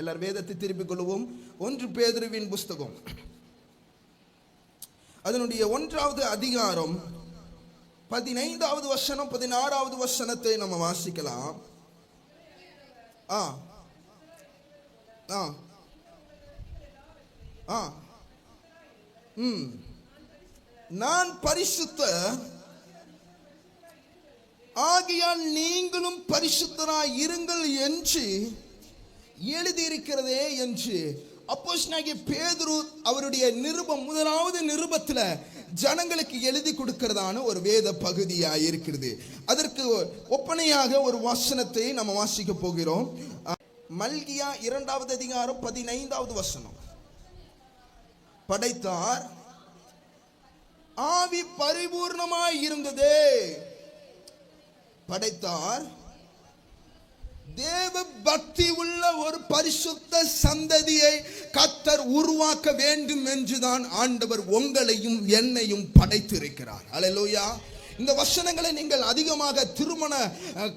எல்லார் வேதத்தை திருப்பிக் கொள்வோம் ஒன்று பேதுருவின் புஸ்தகம். அதனுடைய ஒன்றாவது அதிகாரம் பதினைந்தாவது வசனம் பதினாறாவது வசனத்தை நம்ம வாசிக்கலாம். ஆ. ஆ. ஆ. ம். நான் பரிசுத்த ஆகியால் நீங்களும் பரிசுத்தராய் இருங்கள் என்று எழுதியிருக்கிறதே என்று அப்போஸ்தலனாகிய பேதுரு அவருடைய நிருபம் முதலாவது நிருபத்தில் ஜனங்களுக்கு எழுதி கொடுக்கிறதான ஒரு வேத பகுதியாக இருக்கிறது அதற்கு ஒப்பனையாக ஒரு வசனத்தை நம்ம வாசிக்க போகிறோம். மல்கியா இரண்டாவது அதிகாரம் பதினைந்தாவது வசனம். படைத்தார். ஆவி பரிபூர்ணமாய் இருந்ததே. படைத்தார். தேவ பக்தி உள்ள ஒரு பரிசுத்த சந்ததியை கத்தர் உருவாக்க வேண்டும் என்றுதான் ஆண்டவர் உங்களையும் என்னையும் படைத்திருக்கிறார். அலலோயா இந்த வசனங்களை நீங்கள் அதிகமாக திருமண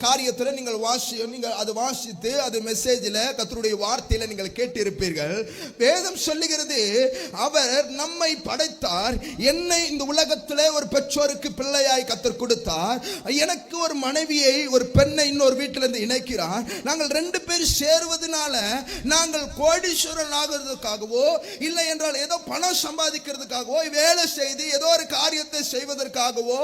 காரியத்தில் நீங்கள் வாசி நீங்கள் அது வாசித்து அது மெசேஜில் கத்தருடைய வார்த்தையில் நீங்கள் கேட்டிருப்பீர்கள். வேதம் சொல்லுகிறது அவர் நம்மை படைத்தார். என்னை இந்த உலகத்தில் ஒரு பெற்றோருக்கு பிள்ளையாய் கத்தர் கொடுத்தார். எனக்கு ஒரு மனைவியை ஒரு பெண்ணை இன்னொரு வீட்டிலிருந்து இணைக்கிறார். நாங்கள் ரெண்டு பேர் சேருவதனால நாங்கள் கோடீஸ்வரன் ஆகிறதுக்காகவோ இல்லை என்றால் ஏதோ பணம் சம்பாதிக்கிறதுக்காகவோ வேலை செய்து ஏதோ ஒரு காரியத்தை செய்வதற்காகவோ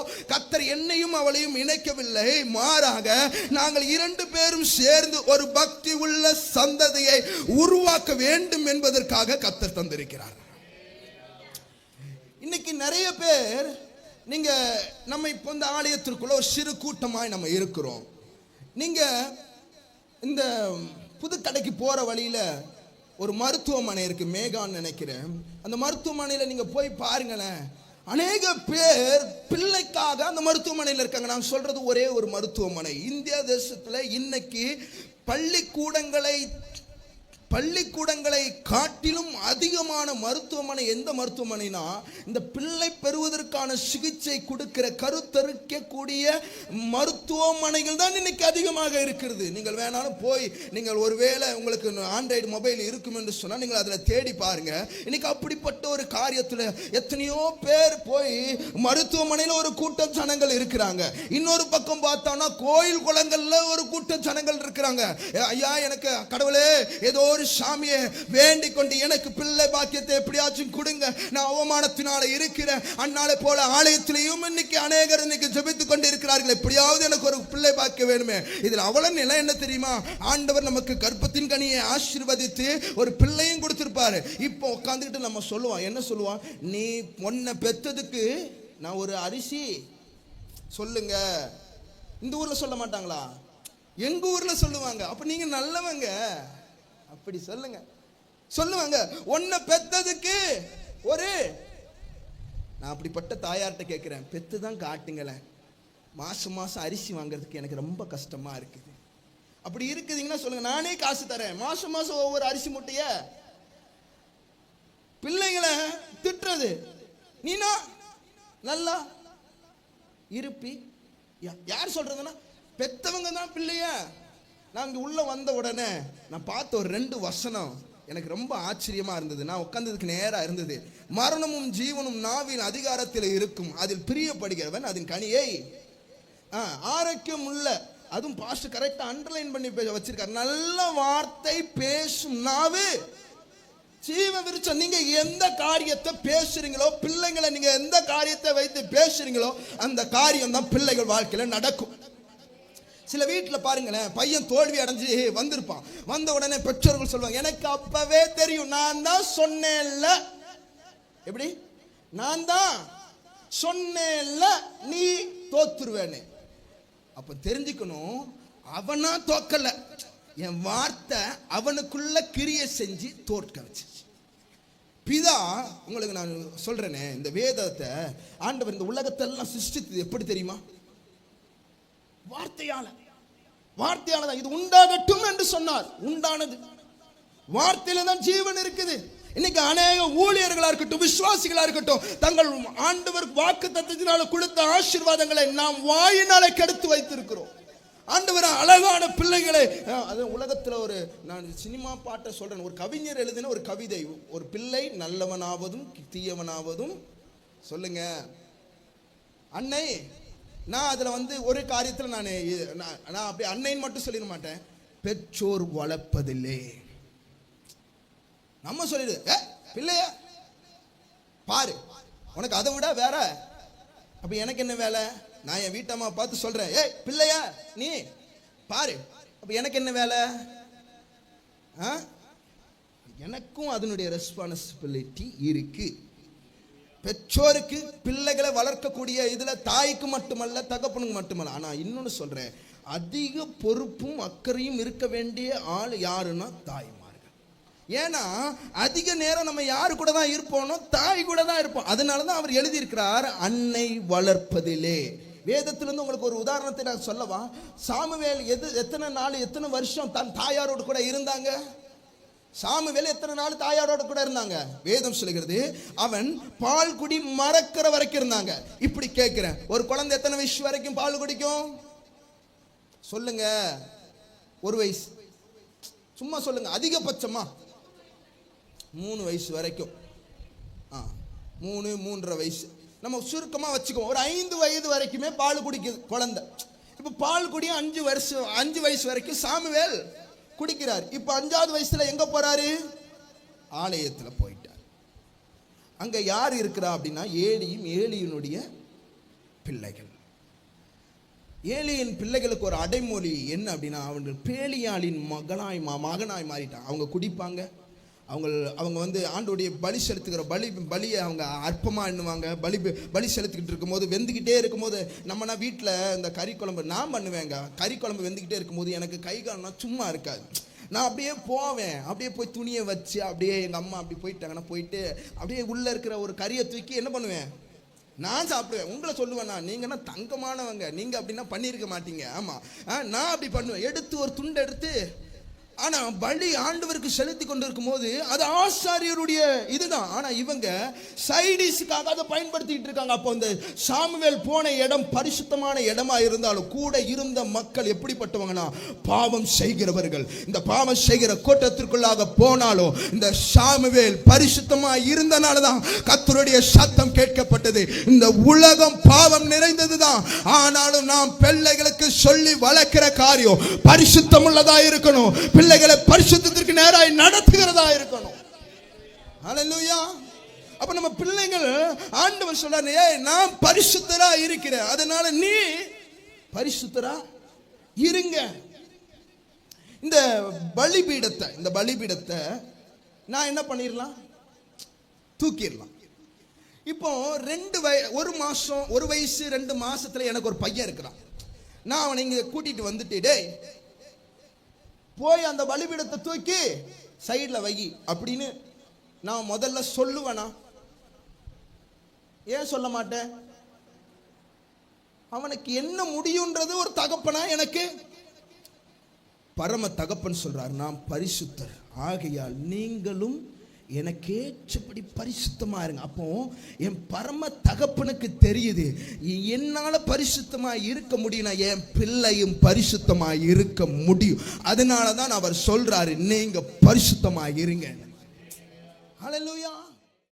கத்தர் என்னையும் அவளையும் இணைக்கவில்லை. மாறாக நாங்கள் இரண்டு பேரும் சேர்ந்து ஒரு பக்தி உள்ள சந்ததியை உருவாக்க வேண்டும் என்பதற்காக கத்தர் தந்திருக்கிறார். இன்னைக்கு நிறைய பேர் நீங்க நம்ம இப்போ இந்த ஆலயத்திற்குள்ள ஒரு சிறு கூட்டமாய் நம்ம இருக்கிறோம். நீங்க இந்த புதுக்கடைக்கு போற வழியில ஒரு மருத்துவமனை இருக்கு மேகான்னு நினைக்கிறேன். அந்த மருத்துவமனையில நீங்க போய் பாருங்களேன். அநேக பேர் பிள்ளைக்காக அந்த மருத்துவமனையில் இருக்காங்க. நான் சொல்றது ஒரே ஒரு மருத்துவமனை. இந்தியா தேசத்தில் இன்னைக்கு பள்ளிக்கூடங்களை பள்ளிக்கூடங்களை காட்டிலும் அதிகமான மருத்துவமனை எந்த மருத்துவமனைனா இந்த பிள்ளை பெறுவதற்கான சிகிச்சை கொடுக்கிற கருத்தரிக்கக்கூடிய மருத்துவமனைகள் தான் இன்னைக்கு அதிகமாக இருக்கிறது. நீங்கள் வேணாலும் போய் நீங்கள் ஒருவேளை உங்களுக்கு ஆண்ட்ராய்டு மொபைல் இருக்கும் என்று சொன்னால் நீங்கள் அதில் தேடி பாருங்க. இன்னைக்கு அப்படிப்பட்ட ஒரு காரியத்தில் எத்தனையோ பேர் போய் மருத்துவமனையில் ஒரு கூட்டம் ஜனங்கள் இருக்கிறாங்க. இன்னொரு பக்கம் பார்த்தோம்னா கோயில் குளங்களில் ஒரு கூட்டம் ஜனங்கள் இருக்கிறாங்க. ஐயா எனக்கு கடவுளே ஏதோ ஒரு சாமியை வேண்டிக் கொண்டு எனக்கு பிள்ளை பாக்கியத்தை எப்படியாச்சும் கொடுங்க. நான் அவமானத்தினால இருக்கிறேன். அன்னால போல ஆலயத்திலையும் இன்னைக்கு அநேகர் இன்னைக்கு ஜெபித்துக் கொண்டு இருக்கிறார்கள் எப்படியாவது எனக்கு ஒரு பிள்ளை பாக்கிய வேணுமே. இதில் அவள நிலை என்ன தெரியுமா? ஆண்டவர் நமக்கு கர்ப்பத்தின் கனியை ஆசீர்வதித்து ஒரு பிள்ளையும் கொடுத்திருப்பாரு. இப்போ உட்காந்துக்கிட்டு நம்ம சொல்லுவோம். என்ன சொல்லுவோம்? நீ பொண்ணை பெத்ததுக்கு நான் ஒரு அரிசி. சொல்லுங்க. இந்த ஊர்ல சொல்ல மாட்டாங்களா? எங்க ஊர்ல சொல்லுவாங்க. அப்ப நீங்க நல்லவங்க. அப்படி சொல்லுங்க. சொல்லுவாங்க உன்னை பெத்ததுக்கு ஒரு நான் அப்படிப்பட்ட தாயார்கிட்ட கேட்குறேன் பெத்து தான் காட்டுங்களேன் மாசம் மாசம் அரிசி வாங்குறதுக்கு எனக்கு ரொம்ப கஷ்டமா இருக்குது அப்படி இருக்குதுங்கன்னா சொல்லுங்க நானே காசு தரேன். மாசம் மாசம் ஒவ்வொரு அரிசி மூட்டைய. பிள்ளைங்களை திட்டுறது. நீனா? நல்லா? இருப்பி? யா- யார் சொல்றதுன்னா பெத்தவங்க தான் பிள்ளைய. நான் இங்கே உள்ள வந்த உடனே நான் பார்த்த ஒரு ரெண்டு வசனம் எனக்கு ரொம்ப ஆச்சரியமா இருந்தது. நான் உட்காந்ததுக்கு நேராக இருந்தது. மரணமும் ஜீவனும் நாவின் அதிகாரத்தில் இருக்கும். அதில் பிரியப்படுகிறவன் அதன் கனியை ஆ, ஆரோக்கியம் உள்ள. அதுவும் பாஸ்ட் கரெக்டாக அண்டர்லைன் பண்ணி பேச வச்சிருக்காரு. நல்ல வார்த்தை பேசும் நாவு. ஜீவ விருச்சம் நீங்க எந்த காரியத்தை பேசுறீங்களோ பிள்ளைங்களை நீங்க எந்த காரியத்தை வைத்து பேசுறீங்களோ அந்த காரியம் தான் பிள்ளைகள் வாழ்க்கையில் நடக்கும். சில வீட்டில் பாருங்களேன் பையன் தோல்வி அடைஞ்சு வந்திருப்பான். வந்த உடனே பெற்றோர்கள் சொல்லுவாங்க எனக்கு அப்பவே தெரியும் நான் தான் சொன்னேன்ல. எப்படி? நான் தான் சொன்னேன்ல நீ தோத்துருவேன்னு. அப்ப தெரிஞ்சுக்கணும் அவனா தோக்கல. என் வார்த்தை அவனுக்குள்ள கிரிய செஞ்சு தோற்க வச்சு பிதா உங்களுக்கு நான் சொல்றேனே இந்த வேதத்தை ஆண்டவர் இந்த உலகத்தெல்லாம் சிருஷ்டித்தது எப்படி தெரியுமா? வார்த்தையால வார்த்தையால தான். இது உண்டாகட்டும் என்று சொன்னார். உண்டானது. வார்த்தையில தான் ஜீவன் இருக்குது. இன்னைக்கு அநேக ஊழியர்களா இருக்கட்டும் விசுவாசிகளா இருக்கட்டும் தங்கள் ஆண்டவர் வாக்கு தத்துவத்தினால கொடுத்த ஆசீர்வாதங்களை நாம் வாயினால கெடுத்து வைத்திருக்கிறோம். ஆண்டவர் அழகான பிள்ளைகளை. அது உலகத்தில் ஒரு நான் சினிமா பாட்டை சொல்றேன். ஒரு கவிஞர் எழுதின ஒரு கவிதை. ஒரு பிள்ளை நல்லவனாவதும் தீயவனாவதும். சொல்லுங்க. அன்னை நான் அதில் வந்து ஒரு காரியத்தில் நான் நான் அப்படி அன்னைன்னு மட்டும் சொல்லிட மாட்டேன். பெற்றோர் வளர்ப்பதில்லை. நம்ம சொல்லிடு ஏ பிள்ளைய? பாரு உனக்கு அதை விட வேற. அப்ப எனக்கு என்ன வேலை? நான் என் வீட்டம்மா பார்த்து சொல்றேன். ஏய் பிள்ளையா நீ பாரு அப்ப எனக்கு என்ன வேலை? ஆ? எனக்கும் அதனுடைய ரெஸ்பான்சிபிலிட்டி இருக்கு. பெற்றோருக்கு பிள்ளைகளை வளர்க்கக்கூடிய இதில் தாய்க்கு மட்டுமல்ல தகப்பனுக்கு மட்டுமல்ல. ஆனால் இன்னொன்று சொல்கிறேன் அதிக பொறுப்பும் அக்கறையும் இருக்க வேண்டிய ஆள் யாருன்னா தாய்மார்கள். ஏன்னா அதிக நேரம் நம்ம யாரு கூட தான் இருப்போம்னோ தாய் கூட தான் இருப்போம். அதனால தான் அவர் எழுதியிருக்கிறார் அன்னை வளர்ப்பதிலே. வேதத்திலிருந்து உங்களுக்கு ஒரு உதாரணத்தை நான் சொல்லவா? சாமுவேல் எது எத்தனை நாள் எத்தனை வருஷம் தன் தாயாரோடு கூட இருந்தாங்க? சாமுவேல் எத்தனை நாள் தாயாரோட கூட இருந்தாங்க? வேதம் சொல்லுகிறது அவன் பால் குடி மறக்கிற வரைக்கும் இருந்தாங்க. இப்படி கேட்கிறேன் ஒரு குழந்தை எத்தனை வயசு வரைக்கும் பால் குடிக்கும்? சொல்லுங்க. ஒரு வயசு. சும்மா சொல்லுங்க அதிகபட்சமா. மூணு வயசு வரைக்கும். ஆ மூணு மூன்றரை வயசு. நம்ம சுருக்கமாக வச்சுக்குவோம். ஒரு ஐந்து வயது வரைக்குமே பால் குடிக்குது குழந்தை. இப்போ பால் குடியும் அஞ்சு வருஷம் அஞ்சு வயசு வரைக்கும் சாமுவேல் குடிக்கிறார். இப்போ அஞ்சாவது வயசுல எங்க போறாரு? ஆலயத்தில் போயிட்டார். அங்க யார் இருக்கிறா அப்படின்னா ஏலியும் ஏலியினுடைய பிள்ளைகள். ஏலியின் பிள்ளைகளுக்கு ஒரு அடைமொழி என்ன அப்படின்னா அவங்க பேலியாளின் மகனாய் மா- மகனாய் மாறிட்டான். அவங்க குடிப்பாங்க. அவங்க அவங்க வந்து ஆண்டோடைய பலி செலுத்துகிற பலி பலியை அவங்க அற்பமாக எண்ணுவாங்க. பலி பலி செலுத்திக்கிட்டு இருக்கும்போது வெந்துக்கிட்டே இருக்கும்போது நம்மனா வீட்டில் இந்த கறி குழம்பு நான் பண்ணுவேங்க. கறி குழம்பு வெந்துக்கிட்டே இருக்கும்போது எனக்கு கை காலம்னா சும்மா இருக்காது. நான் அப்படியே போவேன். அப்படியே போய் துணியை வச்சு அப்படியே எங்கள் அம்மா அப்படி போயிட்டாங்கன்னா போயிட்டு அப்படியே உள்ளே இருக்கிற ஒரு கறியை தூக்கி என்ன பண்ணுவேன்? நான் சாப்பிடுவேன். உங்களை சொல்லுவேன் நான். நீங்கன்னா தங்கமானவங்க. நீங்கள் அப்படின்னா பண்ணியிருக்க மாட்டீங்க. ஆமாம் ஆ, நான் அப்படி பண்ணுவேன். எடுத்து ஒரு துண்டை எடுத்து ஆனா பலி ஆண்டவருக்கு செலுத்தி கொண்டிருக்கும் போது அது ஆசாரியருடைய இதுதான். ஆனா இவங்க சைடிஸுக்காக அதை பயன்படுத்திட்டு இருக்காங்க. அப்போ இந்த சாமுவேல் போன இடம் பரிசுத்தமான இடமா இருந்தாலும் கூட இருந்த மக்கள் எப்படிப்பட்டவங்கன்னா பாவம் செய்கிறவர்கள். இந்த பாவம் செய்கிற கூட்டத்திற்குள்ளாக போனாலும் இந்த சாமுவேல் பரிசுத்தமா இருந்தனால தான் கத்தருடைய சத்தம் கேட்கப்பட்டது. இந்த உலகம் பாவம் நிறைந்ததுதான். ஆனாலும் நாம் பிள்ளைகளுக்கு சொல்லி வளர்க்கிற காரியம் பரிசுத்தம் உள்ளதா இருக்கணும் பிள்ளைகளை பரிசுத்திற்கு நேராக நடத்துகிறதா இருக்கணும். ஹalleluya அப்ப நம்ம பிள்ளைகள் ஆண்டவர் சொல்றாரு ஏ நான் பரிசுத்தரா இருக்கிறேன். அதனால நீ பரிசுத்தரா இருங்க. இந்த பலிபீடத்தை இந்த பலிபீடத்தை நான் என்ன பண்ணிடலாம் தூக்கிடலாம் இப்போ ரெண்டு வய ஒரு மாதம் ஒரு வயசு ரெண்டு மாதத்தில் எனக்கு ஒரு பையன் இருக்கிறான். நான் அவனை இங்கே கூட்டிகிட்டு வந்துட்டு டேய் போய் அந்த பலிபீடத்தை தூக்கி சைடில் வை அப்படின்னு நான் முதல்ல சொல்லுவேனா? ஏன் சொல்ல மாட்டேன்? அவனுக்கு என்ன முடியுன்றது ஒரு தகப்பனா எனக்கு? பரம தகப்பன் சொல்றார் நான் பரிசுத்தர். ஆகையால் நீங்களும் எனக்கு ஏற்றபடி பரிசுத்தமாக இருங்க. அப்போ என் பரம தகப்பனுக்கு தெரியுது. என்னால் பரிசுத்தமாக இருக்க முடியும்னா என் பிள்ளையும் பரிசுத்தமாக இருக்க முடியும். அதனால தான் அவர் சொல்கிறாரு நீங்கள் பரிசுத்தமாக இருங்க ஹalleluya